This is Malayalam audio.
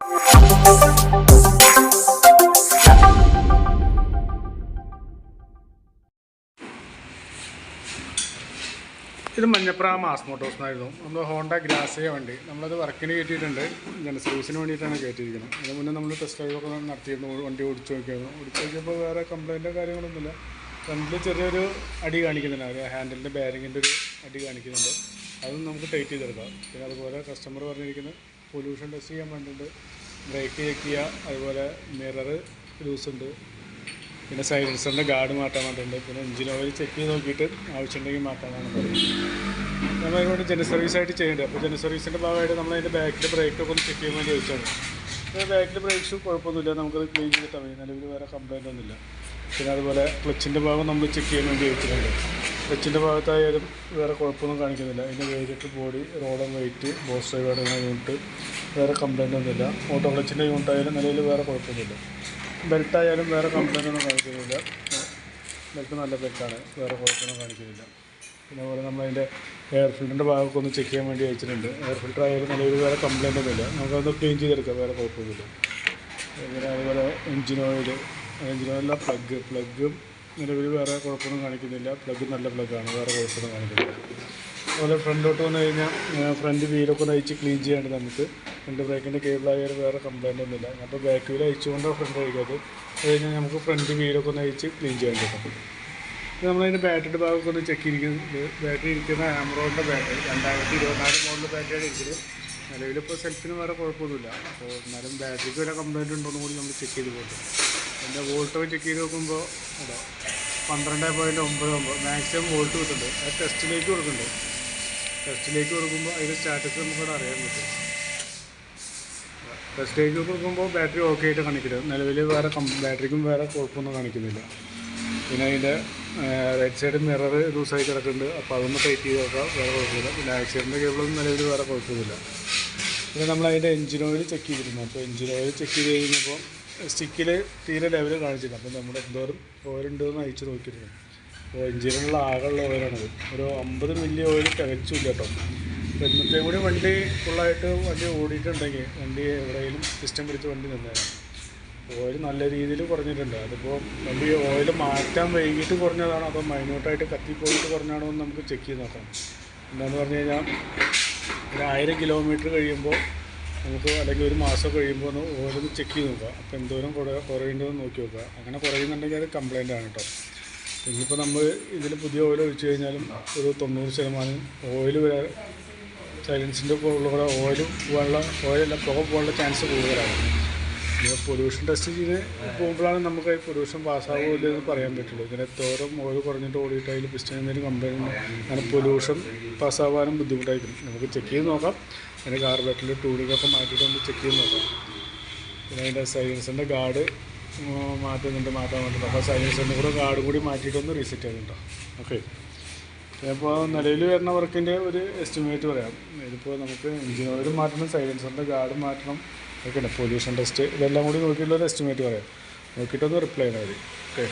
ഇത് മഞ്ഞപ്ര മാസ് മോട്ടോഴ്സ് എന്നായിരുന്നു നമ്മൾ ഹോണ്ട ഗ്രാസിയ വണ്ടി. നമ്മളത് വർക്കിന് കയറ്റിയിട്ടുണ്ട്. ജന സർവീസിന് വേണ്ടിയിട്ടാണ് കയറ്റിയിരിക്കുന്നത്. അതിന് മുന്നേ നമ്മൾ ടെസ്റ്റ് ഡ്രൈവ് ഒക്കെ നടത്തിയിരുന്നു. വണ്ടി ഓടിച്ചു നോക്കിയായിരുന്നു. ഓടിച്ചു നോക്കിയപ്പോൾ വേറെ കംപ്ലൈന്റോ കാര്യങ്ങളൊന്നുമില്ല. ഫ്രണ്ടിൽ ചെറിയൊരു അടി കാണിക്കുന്നുണ്ട്. ഒരു ഹാൻഡിലിന്റെ ബാരിങ്ങിന്റെ ഒരു അടി കാണിക്കുന്നുണ്ട്. അതും നമുക്ക് ടൈറ്റ് ചെയ്തെടുക്കാം. പിന്നെ അതുപോലെ കസ്റ്റമർ പറഞ്ഞിരിക്കുന്നത് പൊല്യൂഷൻ ടെസ്റ്റ് ചെയ്യാൻ വേണ്ടിയിട്ട് ബ്രേക്ക് ചെക്ക് ചെയ്യുക. അതുപോലെ ലൂസ് ഉണ്ട്. പിന്നെ സൈലൻസറിന്റെ ഗാർഡ് മാറ്റാൻ വേണ്ടിയിട്ടുണ്ട് പിന്നെ എഞ്ചിൻ ഓയിൽ ചെക്ക് ചെയ്ത് നോക്കിയിട്ട് ആവശ്യമുണ്ടെങ്കിൽ മാറ്റാനാണ് പറയുന്നത്. നമ്മൾ അതിനോട് ജന സർവീസായിട്ട് ചെയ്യേണ്ടത്. അപ്പോൾ ജന സർവീസിന്റെ ഭാഗമായിട്ട് നമ്മൾ അതിന്റെ ബാക്കിൽ ബ്രേക്കൊക്കെ ഒന്ന് ചെക്ക് ചെയ്യാൻ വേണ്ടി ചോദിച്ചാണ് അപ്പോൾ ബ്രേക്ക് ഷൂ കുഴപ്പമൊന്നുമില്ല. നമുക്കത് ക്ലീൻ ചെയ്തിട്ടാൽ മതി. നിലവിൽ വേറെ കംപ്ലൈന്റ് ഒന്നുമില്ല. പിന്നെ അതുപോലെ ക്ലച്ചിന്റെ ഭാഗം നമ്മൾ ചെക്ക് ചെയ്യാൻ വേണ്ടി ചോദിച്ചിട്ടുണ്ട് ക്ലച്ചിന്റെ ഭാഗത്തായാലും വേറെ കുഴപ്പമൊന്നും കാണിക്കുന്നില്ല. അതിന്റെ വേരിയറ്റ് ബോഡി റോഡും വെയിറ്റ് ബോസ് ഡ്രൈവർ യൂണിറ്റ് വേറെ കംപ്ലൈന്റ് ഒന്നുമില്ല. ഓട്ടോ ക്ലച്ചിന്റെ യൂണിറ്റ് ആയാലും നിലയിൽ വേറെ കുഴപ്പമൊന്നുമില്ല. ബെൽറ്റ് ആയാലും വേറെ കംപ്ലൈന്റ് ഒന്നും കാണിക്കുന്നില്ല. ബെൽറ്റ് നല്ല ബെൽറ്റാണ് വേറെ കുഴപ്പമൊന്നും കാണിക്കുന്നില്ല. പിന്നെ അതുപോലെ നമ്മളതിന്റെ എയർ ഫിൽറ്ററിന്റെ ഭാഗമൊക്കെ ഒന്ന് ചെക്ക് ചെയ്യാൻ വേണ്ടി അയച്ചിട്ടുണ്ട്. എയർ ഫിൽറ്റർ ആയാലും നിലവിൽ വേറെ കംപ്ലൈന്റ് ഒന്നുമില്ല. നമുക്കതൊന്ന് ക്ലീൻ ചെയ്തെടുക്കാം. വേറെ കുഴപ്പമൊന്നുമില്ല. അതുപോലെ എഞ്ചിൻ ഓയിൽ എഞ്ചിൻ ഓയിലുള്ള പ്ലഗ് പ്ലഗും നിലവിൽ വേറെ കുഴപ്പമൊന്നും കാണിക്കുന്നില്ല. പ്ലഗ് നല്ല പ്ലഗാണ് വേറെ കുഴപ്പമൊന്നും കാണിക്കുന്നില്ല. അതുപോലെ ഫ്രണ്ടിലോട്ട് വന്നു കഴിഞ്ഞാൽ ഫ്രണ്ട് വീലൊക്കെ ഒന്ന് അയച്ച് ക്ലീൻ ചെയ്യാണ്ട് നമുക്ക്. ഫ്രണ്ട് ബ്രേക്കിന്റെ കേബിളായാലും വേറെ കംപ്ലൈന്റ് ഒന്നുമില്ല. അപ്പോൾ ബാക്ക് വീൽ അയച്ചുകൊണ്ടാണ് ഫ്രണ്ട് കഴിക്കാത്തത് അത് കഴിഞ്ഞാൽ നമുക്ക് ഫ്രണ്ട് വീലൊക്കെ ഒന്ന് അയച്ച് ക്ലീൻ ചെയ്യാൻ ഇത് നമ്മളതിന്റെ ബാറ്ററിയുടെ ഭാഗമൊക്കെ ഒന്ന് ചെക്ക് ഇരിക്കുന്നത് ബാറ്ററി ഇരിക്കുന്ന ആമറോണിന്റെ ബാറ്ററി രണ്ടായിരത്തി ഇരുപത്തിനാല് മോഡൽ ബാറ്ററിയാണ് ഇരിക്കുന്നത് നിലവിലിപ്പോൾ സെൽഫിന് വേറെ കുഴപ്പമൊന്നുമില്ല. അപ്പോൾ എന്നാലും ബാറ്ററിക്ക് വരെ കംപ്ലൈന്റ് ഉണ്ടോയെന്ന് കൂടി നമ്മൾ ചെക്ക് ചെയ്ത് പോകും എന്റെ വോൾട്ട് ചെക്ക് ചെയ്ത് നോക്കുമ്പോൾ അതോ പന്ത്രണ്ട് പോയിന്റ് ഒമ്പത് ഒമ്പത് മാക്സിമം വോൾട്ട് കിട്ടുന്നുണ്ട്. അത് ടെസ്റ്റിലേക്ക് കൊടുക്കുന്നുണ്ട്. ടെസ്റ്റിലേക്ക് കൊടുക്കുമ്പോൾ അതിന്റെ സ്റ്റാറ്റസ് നമുക്കിവിടെ അറിയാൻ പറ്റും. ടെസ്റ്റിലേക്ക് കൊടുക്കുമ്പോൾ ബാറ്ററി ഓക്കെ ആയിട്ട് കാണിക്കില്ല. നിലവിൽ വേറെ ബാറ്ററിക്കും വേറെ കുഴപ്പമൊന്നും കാണിക്കുന്നില്ല. പിന്നെ അതിന്റെ റൈറ്റ് സൈഡ് മിറർ ലൂസായി കിടക്കുന്നുണ്ട്. അപ്പോൾ അതൊന്ന് ടൈറ്റ് ചെയ്ത് നോക്കാം. വേറെ കുഴപ്പമില്ല. പിന്നെ ആക്സിഡന്റ് കേബിളൊന്നും നിലവിൽ വേറെ കുഴപ്പമൊന്നുമില്ല. പിന്നെ നമ്മൾ അതിന്റെ എഞ്ചിൻ ഓയിൽ ചെക്ക് ചെയ്തിരുന്നു. അപ്പോൾ എഞ്ചിൻ ഓയിൽ ചെക്ക് ചെയ്ത് കഴിഞ്ഞപ്പോൾ സ്റ്റിക്കിൽ തീരെ ലെവൽ കാണിച്ചില്ല. അപ്പോൾ നമ്മൾ എന്തോരം ഓയിലുണ്ട് എന്ന് അയച്ചു നോക്കിയിരുന്നു. അപ്പോൾ എഞ്ചിനുള്ള ആകെയുള്ള ഓയിലാണത് ഒരു അമ്പത് മില്ലി ഓയിൽ തികച്ചില്ല കേട്ടോ. അപ്പോൾ ഇന്നത്തെ കൂടി വണ്ടി ഫുള്ളായിട്ട് വണ്ടി ഓടിയിട്ടുണ്ടെങ്കിൽ വണ്ടി എവിടെയെങ്കിലും സിസ്റ്റം പിടിച്ച് വണ്ടി നിന്നേരം ഓയിൽ നല്ല രീതിയിൽ കുറഞ്ഞിട്ടുണ്ട്. അതിപ്പോൾ വണ്ടി ഓയിൽ മാറ്റാൻ വൈകിട്ട് കുറഞ്ഞതാണോ? അതോ മൈന്യൂട്ടായിട്ട് കത്തിപ്പോയിട്ട് കുറഞ്ഞാണോ എന്ന് നമുക്ക് ചെക്ക് ചെയ്ത് നോക്കാം. എന്താണെന്ന് പറഞ്ഞു കഴിഞ്ഞാൽ ഒരു ആയിരം കിലോമീറ്റർ കഴിയുമ്പോൾ നമുക്ക് അല്ലെങ്കിൽ ഒരു മാസം കഴിയുമ്പോൾ ഒന്ന് ഓരോന്ന് ചെക്ക് ചെയ്ത് നോക്കുക. അപ്പോൾ എന്തോരം കുറ കുറയുന്നുണ്ടെന്ന് നോക്കി നോക്കുക. അങ്ങനെ കുറയുന്നുണ്ടെങ്കിൽ അത് കംപ്ലൈന്റ് ആണ് കേട്ടോ. ഇനിയിപ്പോൾ നമ്മൾ ഇതിൽ പുതിയ ഓയിൽ ഒഴിച്ചു കഴിഞ്ഞാലും ഒരു തൊണ്ണൂറ് ശതമാനം ഓയിൽ വരെ സൈലൻസിന്റെ കൂടെ ഓയിൽ പോകാനുള്ള ഓയിലല്ല പുക പോകാനുള്ള ചാൻസ് കൂടുതലാണ്. പൊല്യൂഷൻ ടെസ്റ്റ് ചെയ്ത് പോകുമ്പോഴാണ് നമുക്ക് പൊല്യൂഷൻ പാസ്സാകുമോ ഇല്ലെന്ന് പറയാൻ പറ്റുള്ളൂ. ഇങ്ങനെ തോറും ഓയിൽ കുറഞ്ഞിട്ട് ഓടിയിട്ട് അതിൽ പിസ്റ്റൻ എന്തെങ്കിലും കമ്പനി അങ്ങനെ പൊല്യൂഷൻ പാസ്സാവാനും ബുദ്ധിമുട്ടായിരിക്കും. നമുക്ക് ചെക്ക് ചെയ്ത് നോക്കാം. അതിന്റെ കാർബേറ്ററിൽ ടൂളിലൊക്കെ മാറ്റിയിട്ട് നമുക്ക് ചെക്ക് ചെയ്ത് നോക്കാം. പിന്നെ അതിന്റെ സൈലൻസിന്റെ ഗാർഡ് മാറ്റുന്നുണ്ട് മാറ്റാൻ വേണ്ടിയിട്ട് അപ്പോൾ സൈലൻസിന്റെ കൂടെ ഗാർഡ് കൂടി മാറ്റിയിട്ടൊന്ന് റീസെറ്റ് ചെയ്യുന്നുണ്ടോ ഓക്കെ അപ്പോൾ നിലവിൽ വരുന്ന വർക്കിന്റെ ഒരു എസ്റ്റിമേറ്റ് പറയാം. ഇതിപ്പോൾ നമുക്ക് എഞ്ചിൻ മാറ്റണം സൈലൻസറിന്റെ ഗാർഡ് മാറ്റണം ഓക്കെ പൊല്യൂഷൻ ടെസ്റ്റ് ഇതെല്ലാം കൂടി നോക്കിയിട്ടുള്ള ഒരു എസ്റ്റിമേറ്റ് പറയാം. നോക്കിയിട്ടൊന്ന് റിപ്ലൈ ചെയ്താൽ മതി. ഓക്കെ